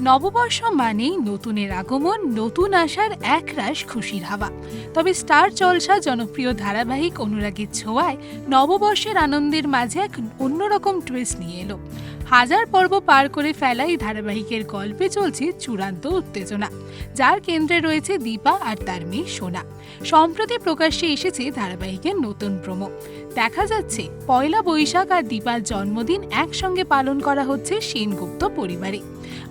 নববর্ষ মানেই নতুনের আগমন, নতুন আসার একরাশ খুশির হাওয়া। তবে স্টার জলসা জনপ্রিয় ধারাবাহিক অনুরাগের ছোঁয়ায় নববর্ষের আনন্দের মাঝে এক অন্যরকম টুইস্ট নিয়ে এলো। হাজার পর্ব পার করে ফেলা এই ধারাবাহিকের গল্পে চলছে চূড়ান্ত উত্তেজনা, যার কেন্দ্রে রয়েছে দীপা আর তার মেয়ে সোনা। সম্প্রতি প্রকাশ্যে এসেছে ধারাবাহিকের নতুন প্রোমো। দেখা যাচ্ছে, পয়লা বৈশাখ আর দীপার জন্মদিন একসঙ্গে পালন করা হচ্ছে সেনগুপ্ত পরিবারে।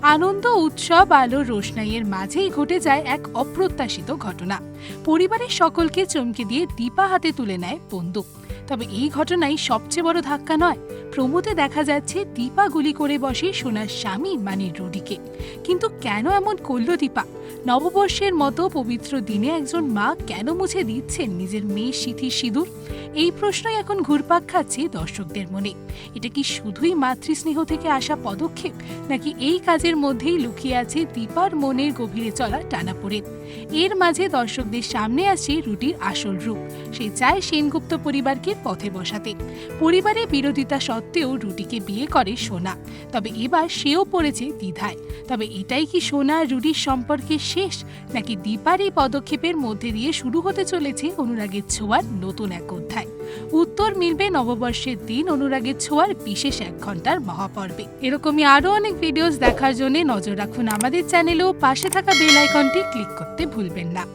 আনন্দ, উৎসব, আলো, রোশনাইয়ের মাঝেই ঘটে যায় এক অপ্রত্যাশিত ঘটনা। পরিবারের সকলকে চমকে দিয়ে দীপা হাতে তুলে নেয় বন্দুক। তবে এই ঘটনাই সবচেয়ে বড় ধাক্কা নয়। প্রমোতে দেখা যাচ্ছে দীপা গুলি করে বসে সোনার স্বামী মানে রুডিকে। কিন্তু কেন এমন করল দীপা? নববর্ষের মতো পবিত্র দিনে একজন মা কেন মুছে দিচ্ছেন নিজের মেয়ে সিথির সিঁদুর? এই প্রশ্নই এখন ঘুরপাক খাচ্ছে দর্শকদের মনে। এটা কি শুধুই মাতৃস্নেহ থেকে আসা পদক্ষেপ, নাকি এই কাজের মধ্যেই লুকিয়ে আছে দীপার মনের গভীরে চলা টানাপোড়েন? এর মাঝে দর্শকদের সামনে আসে রুটির আসল রূপ। সে চায় সেনগুপ্ত পরিবারকে পথে বসাতে। পরিবারের বিরোধিতা সত্ত্বেও রুটিকে বিয়ে করে সোনা। তবে এবার সেও পড়েছে দ্বিধায়। তবে এটাই কি সোনা রুটির সম্পর্কের শেষ, নাকি দীপার এই পদক্ষেপের মধ্যে দিয়ে শুরু হতে চলেছে অনুরাগের ছোঁয়ার নতুন এক অধ্যায়? উত্তর মিলবে নববর্ষের দিন অনুরাগের ছোঁয়ার বিশেষ এক ঘণ্টার মহাপর্বে। এরকমই আরও অনেক ভিডিওস দেখার জন্য নজর রাখুন আমাদের চ্যানেলেও পাশে থাকা বেল আইকনটি ক্লিক করতে ভুলবেন না।